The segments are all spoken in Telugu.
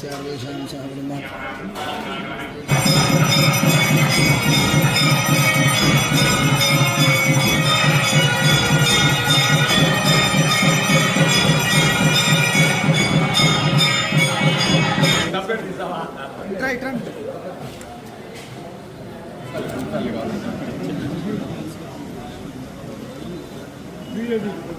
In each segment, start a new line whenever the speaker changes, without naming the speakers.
तेषां सह ब्रह्म
हरिः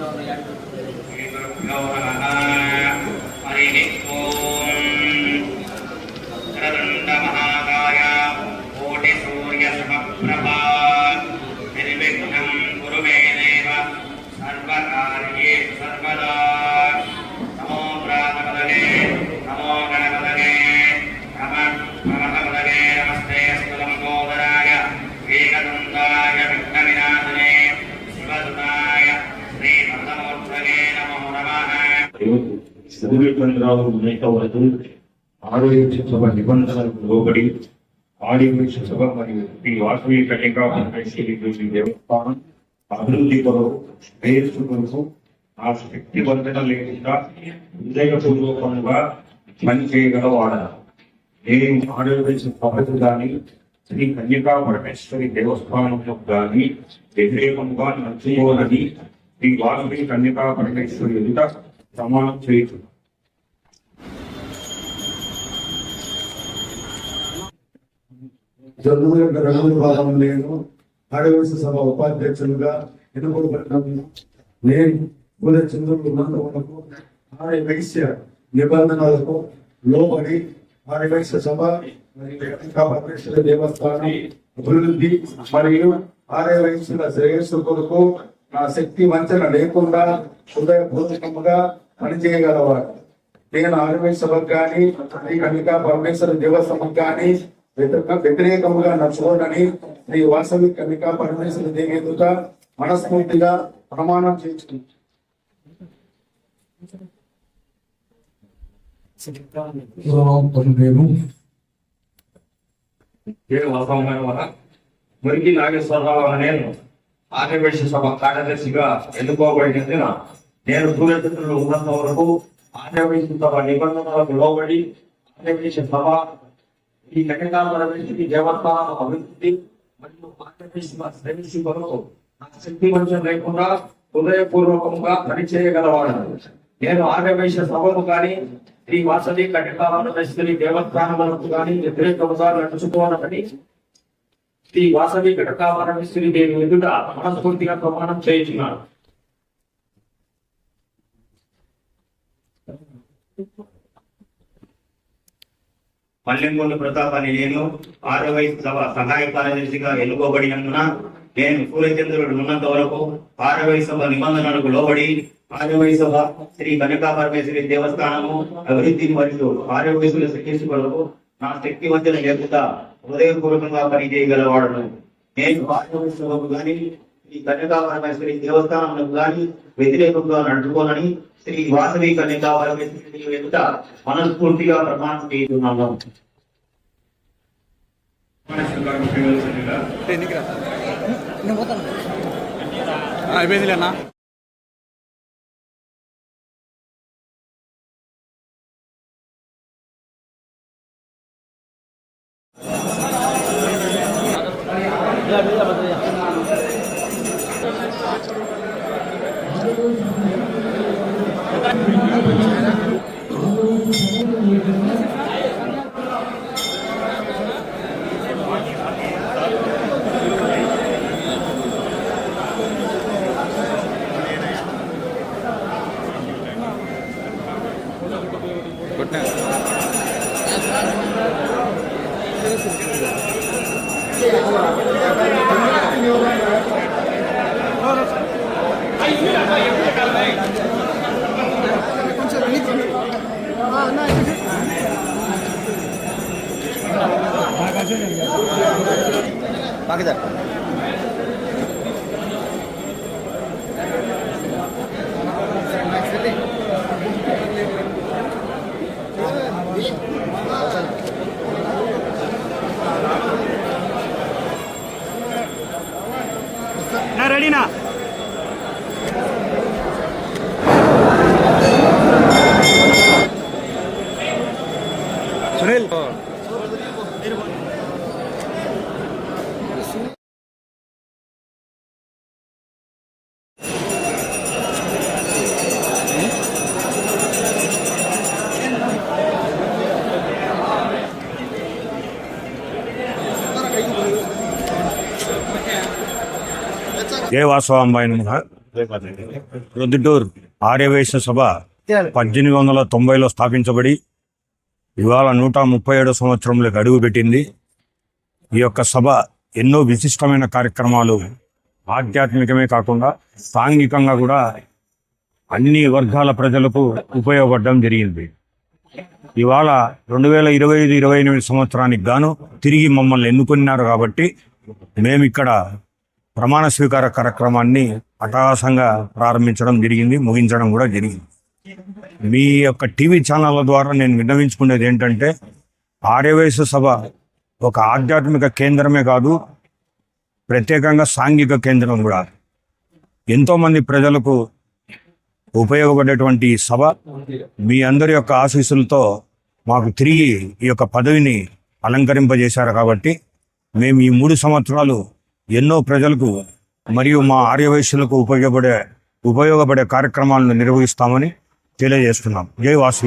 그래서 약간 그런 거
చదివేటువంటి ఉన్నత వరకు ఆరోగ్య సభ నిబంధనలకు లోబడి ఆడియో సభ మరియు ఈ వాసవి కన్యకా దేవస్థానం అభివృద్ధి కొరకు శ్రేయస్సు కొరకు ఆ శక్తి బంధన లేకుండా హృదయపూర్వకంగా పని చేయగలవాడ నేను ఆరోగ్య సభకు కానీ శ్రీ కన్యకా పరమేశ్వరి దేవస్థానంలో కానీ వ్యతిరేకంగా నచ్చుకోనని శ్రీ వాసవి కన్యకా పరమేశ్వరి ఎదుట ప్రమాణం చేయుచున్నాను.
జరుగు యొక్క రెండవ విభాగం నేను ఆడవేశ సభ ఉపాధ్యక్షులుగా ఎన్నుకోబడినాను నేను కుల చంద్రులు ఉన్నంత వరకు ఆర్య వైశ్య నిబంధనలకు లోబడి ఆర్య వైశ్య సభ మరియు దేవస్థానం అభివృద్ధి మరియు ఆర్య వైశ్యుల శ్రేయస్సు కొరకు నా శక్తి వంచన లేకుండా హృదయపూర్వకముగా పనిచేయగలవాడు. నేను ఆర్య సభకు కానీ శ్రీ పరమేశ్వర దేవస్థానం కానీ వ్యతిరేకముగా నడుచుకోనని శ్రీ వాసవి కన్నికా పరమేశ్వర దేవి ఎదుట మనస్ఫూర్తిగా ప్రమాణం
వల్ల మురికి నాగేశ్వరరావు అనే నేను ఆర్యవేశ సభ కార్యదర్శిగా ఎన్నుకోబడినందున నేను దూరదర్శనలో ఉన్నంత వరకు ఆర్యవేశ సభ నిబంధనలకు లోబడి ఆర్యవేశ సభ ఈ కన్యకాపరమేశ్వరి దేవస్థానం అభివృద్ధి మరియు ఆర్యవేశ శ్రేణి నా శక్తి వంచన లేకుండా హృదయపూర్వకంగా పనిచేయగలవాడు. నేను ఆర్యవైశ్య సభకు కానీ శ్రీ వాసవి కన్యకాపరమేశ్వరి దేవస్థానములకు కానీ వ్యతిరేకముగా నడుచుకోవాలని శ్రీ వాసవి కటకాపరమేశ్వరి దేవి ఎదుట మనస్ఫూర్తిగా ప్రమాణం చేయించున్నాను.
పల్లెంకొండ ప్రతాప్ నేను ఆరో వయసు సభ సహాయ కార్యదర్శిగా ఎన్నుకోబడినందున నేను సూర్యచంద్రుడు ఉన్నంత వరకు ఆరవై సభ నిబంధనలకు లోబడి ఆరవై సభ శ్రీ కనకా పరమేశ్వరి దేవస్థానము అభివృద్ధి మరియు ఆరోగ్యసుల శక్తి నా శక్తి వంచన లేకుండా హృదయపూర్వకంగా పనిచేయగలవాడను. నేను ఆరవై సభకు గాని శ్రీ కనకా పరమేశ్వరి దేవస్థానములకు గాని వ్యతిరేకంగా నడుచుకోనని శ్రీ వాసవి కన్యకా పరమేశ్వరి ఎదుట మనస్ఫూర్తిగా ప్రమాణం చేస్తున్నాను
అయిపోయిందిలే అన్న
বাকি দেখ
జయ రొద్దుటూరు నమః ఆర్యవైశ్య సభ పద్దెనిమిది వందల తొంభైలో స్థాపించబడి ఇవాళ నూట ముప్పై ఏడో సంవత్సరంలోకి అడుగుపెట్టింది ఈ యొక్క సభ ఎన్నో విశిష్టమైన కార్యక్రమాలు ఆధ్యాత్మికమే కాకుండా సాంఘికంగా కూడా అన్ని వర్గాల ప్రజలకు ఉపయోగపడడం జరిగింది. ఇవాళ రెండు వేల ఇరవై ఐదు ఇరవై ఎనిమిది సంవత్సరానికి గాను తిరిగి మమ్మల్ని ఎన్నుకున్నారు కాబట్టి మేము ఇక్కడ ప్రమాణ స్వీకార కార్యక్రమాన్ని అటాసంగా ప్రారంభించడం జరిగింది ముగించడం కూడా జరిగింది. మీ యొక్క టీవీ ఛానళ్ళ ద్వారా నేను విన్నవించుకునేది ఏంటంటే ఆర్యవయసు సభ ఒక ఆధ్యాత్మిక కేంద్రమే కాదు ప్రత్యేకంగా సాంఘిక కేంద్రం కూడా. ఎంతోమంది ప్రజలకు ఉపయోగపడేటువంటి ఈ సభ. మీ అందరి యొక్క ఆశీస్సులతో మాకు తిరిగి ఈ యొక్క పదవిని అలంకరింపజేశారు కాబట్టి మేము ఈ మూడు సంవత్సరాలు ఎన్నో ప్రజలకు మరియు మా ఆర్యవైశ్యులకు ఉపయోగపడే ఉపయోగపడే కార్యక్రమాలను నిర్వహిస్తామని తెలియజేస్తున్నాం. జై వాసు